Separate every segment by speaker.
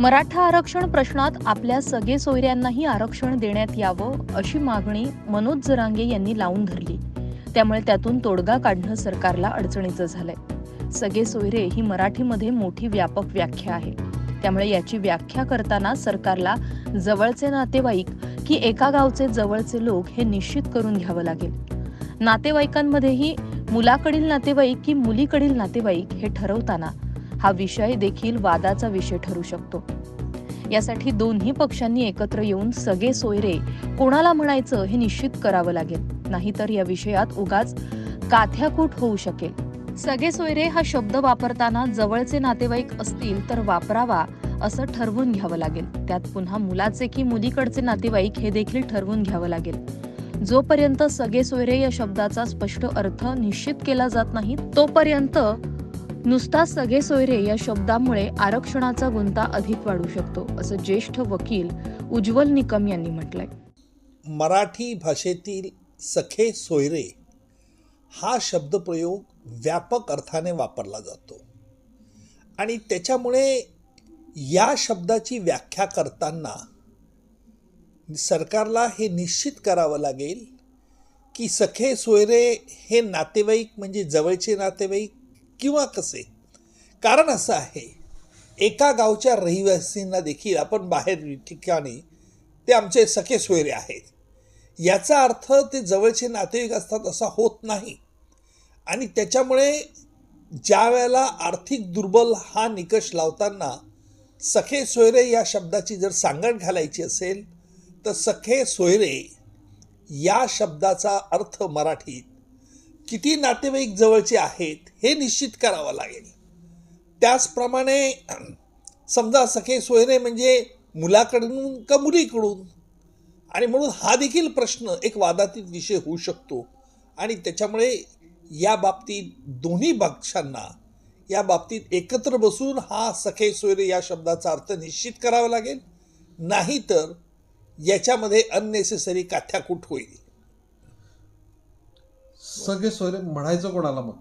Speaker 1: मराठा आरक्षण प्रश्नात आपल्या सगळे सोयऱ्यांनाही आरक्षण देण्यात यावं अशी मागणी मनोज जरांगे यांनी लावून धरली. त्यामुळे त्यातून तोडगा काढणं सरकारला अडचणीचं झालंय. सगळे सोयरे ही मराठीमध्ये मोठी व्यापक व्याख्या आहे. त्यामुळे याची व्याख्या करताना सरकारला जवळचे नातेवाईक की एका गावचे जवळचे लोक हे निश्चित करून घ्यावं लागेल. नातेवाईकांमध्येही मुलाकडील नातेवाईक की मुलीकडील नातेवाईक हे ठरवताना हा विषय देखील वादाचा विषय ठरू शकतो. यासाठी दोन्ही पक्षांनी एकत्र येऊन सगळे सोयरे कोणाला म्हणायचं हे निश्चित करावं लागेल. नाहीतर या विषयात उगाच काथ्याकूट होऊ शकेल. सगळे सोयरे हा शब्द वापरताना जवळचे नातेवाईक असतील तर वापरावा असं ठरवून घ्यावं लागेल. त्यात पुन्हा मुलाचे की मुलीकडचे नातेवाईक हे देखील ठरवून घ्यावं लागेल. जोपर्यंत सगळे सोयरे या शब्दाचा स्पष्ट अर्थ निश्चित केला जात नाही तोपर्यंत नुसता सगळे सोयरे या शब्दामुळे आरक्षणाचा गुंता अधिक वाढू शकतो असं ज्येष्ठ वकील उज्ज्वल निकम यांनी म्हटलंय.
Speaker 2: मराठी भाषेतील सखे सोयरे हा शब्दप्रयोग व्यापक अर्थाने वापरला जातो. आणि त्याच्यामुळे या शब्दाची व्याख्या करताना सरकारला हे निश्चित करावं लागेल की सखे सोयरे हे नातेवाईक म्हणजे जवळचे नातेवाईक किंवा कसे? कारण असं आहे एका गावच्या रहिवासींना देखील आपण बाहेर ठिकाणी ते आमचे सखे सोयरे आहेत. याचा अर्थ ते जवळचे नातेवाईक असतात असा होत नाही. आणि त्याच्यामुळे ज्या वेळेला आर्थिक दुर्बल हा निकष लावताना सखे सोयरे या शब्दाची जर सांगड घालायची असेल तर सखे सोयरे या शब्दाचा अर्थ मराठीत किती नातेवाईक जवळचे आहेत हे निश्चित करावं लागेल. त्याचप्रमाणे समजा सखे सोयरे म्हणजे मुलाकडून का मुलीकडून? आणि म्हणून हा देखील प्रश्न एक वादातीत विषय होऊ शकतो. आणि त्याच्यामुळे या बाबतीत दोन्ही पक्षांना या बाबतीत एकत्र बसून हा सखे सोयरे या शब्दाचा अर्थ निश्चित करावा लागेल. नाहीतर याच्यामध्ये अननेसेसरी काथ्याकूट होईल.
Speaker 3: सगळे सोयरे म्हणायचं कोणाला मग?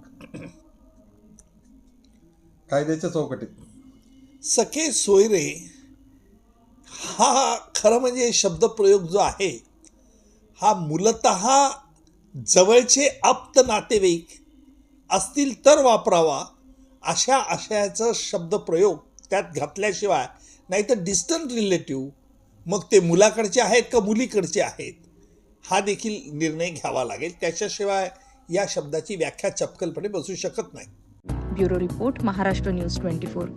Speaker 3: कायद्याच्या चौकटीत.
Speaker 2: सखे सोयरे हा खरं म्हणजे शब्दप्रयोग जो आहे हा मूलत जवळचे आप्त नातेवाईक असतील तर वापरावा अशा आशयाचा शब्दप्रयोग त्यात घातल्याशिवाय नाहीतर डिस्टंट रिलेटिव्ह मग ते मुलाकडचे आहेत का मुलीकडचे आहेत? हा देखील निर्णय घ्यावा लागेल. त्याच्याशिवाय या शब्दाची व्याख्या चपकलपणे बसू शकत नाही.
Speaker 1: Bureau report Maharashtra news twenty four.